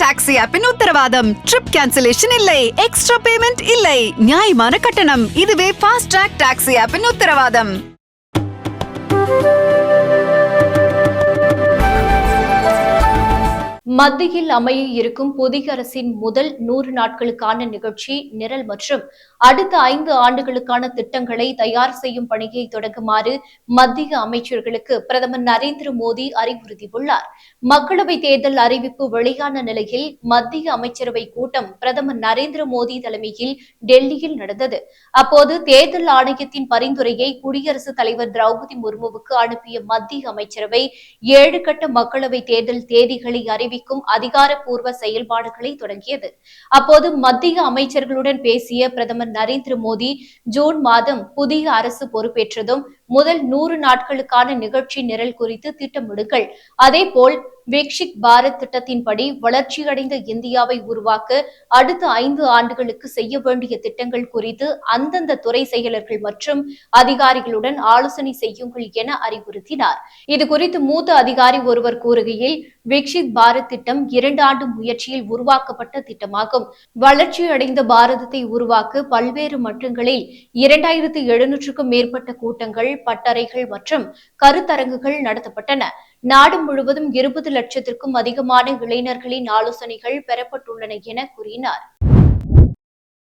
Taxi ஆப்பின் உத்தரவாதம். Trip cancellation இல்லை. எக்ஸ்ட்ரா பேமெண்ட் இல்லை. நியாயமான கட்டணம். இதுவே ஃபாஸ்ட் ட்ராக் டாக்ஸி ஆப்பின் உத்தரவாதம். மத்தியில் அமைய இருக்கும் புதிய அரசின் முதல் நூறு நாட்களுக்கான நிகழ்ச்சி நிரல் மற்றும் அடுத்த ஐந்து ஆண்டுகளுக்கான திட்டங்களை தயார் செய்யும் பணியை தொடங்குமாறு மத்திய அமைச்சர்களுக்கு பிரதமர் நரேந்திர மோடி அறிவுறுத்தியுள்ளார். மக்களவை தேர்தல் அறிவிப்பு வெளியான நிலையில் மத்திய அமைச்சரவை கூட்டம் பிரதமர் நரேந்திர மோடி தலைமையில் டெல்லியில் நடந்தது. அப்போது தேர்தல் ஆணையத்தின் பரிந்துரையை குடியரசுத் தலைவர் திரௌபதி முர்முவுக்கு அனுப்பிய மத்திய அமைச்சரவை ஏழு கட்ட மக்களவை தேர்தல் தேதிகளை அறிவிக்கும் அதிகாரப்பூர்வ செயல்பாடுகளை தொடங்கியது. அப்போது மத்திய அமைச்சர்களுடன் பேசிய பிரதமர் நரேந்திர மோடி ஜூன் மாதம் புதிய அரசு பொறுப்பேற்றதும் முதல் நூறு நாட்களுக்கான நிகழ்ச்சி நிரல் குறித்து திட்டமிடுங்கள். அதேபோல் விக்ஷிக் பாரத் திட்டத்தின்படி வளர்ச்சியடைந்த இந்தியாவை உருவாக்க அடுத்த ஐந்து ஆண்டுகளுக்கு செய்ய வேண்டிய திட்டங்கள் குறித்து அந்தந்த துறை செயலர்கள் மற்றும் அதிகாரிகளுடன் ஆலோசனை செய்யுங்கள் என அறிவுறுத்தினார். இது குறித்து மூத்த அதிகாரி ஒருவர் கூறுகையில் விக்ஷித் பாரத் திட்டம் இரண்டு ஆண்டு முயற்சியில் உருவாக்கப்பட்ட திட்டமாகும். வளர்ச்சியடைந்த பாரதத்தை உருவாக்க பல்வேறு மட்டங்களில் இரண்டாயிரத்து எழுநூற்றுக்கும் மேற்பட்ட கூட்டங்கள் பட்டறைகள் மற்றும் கருத்தரங்குகள் நடத்தப்பட்டன. நாடு முழுவதும் இருபது லட்சத்திற்கும் அதிகமான இளைஞர்களின் ஆலோசனைகள் பெறப்பட்டுள்ளன என கூறினார்.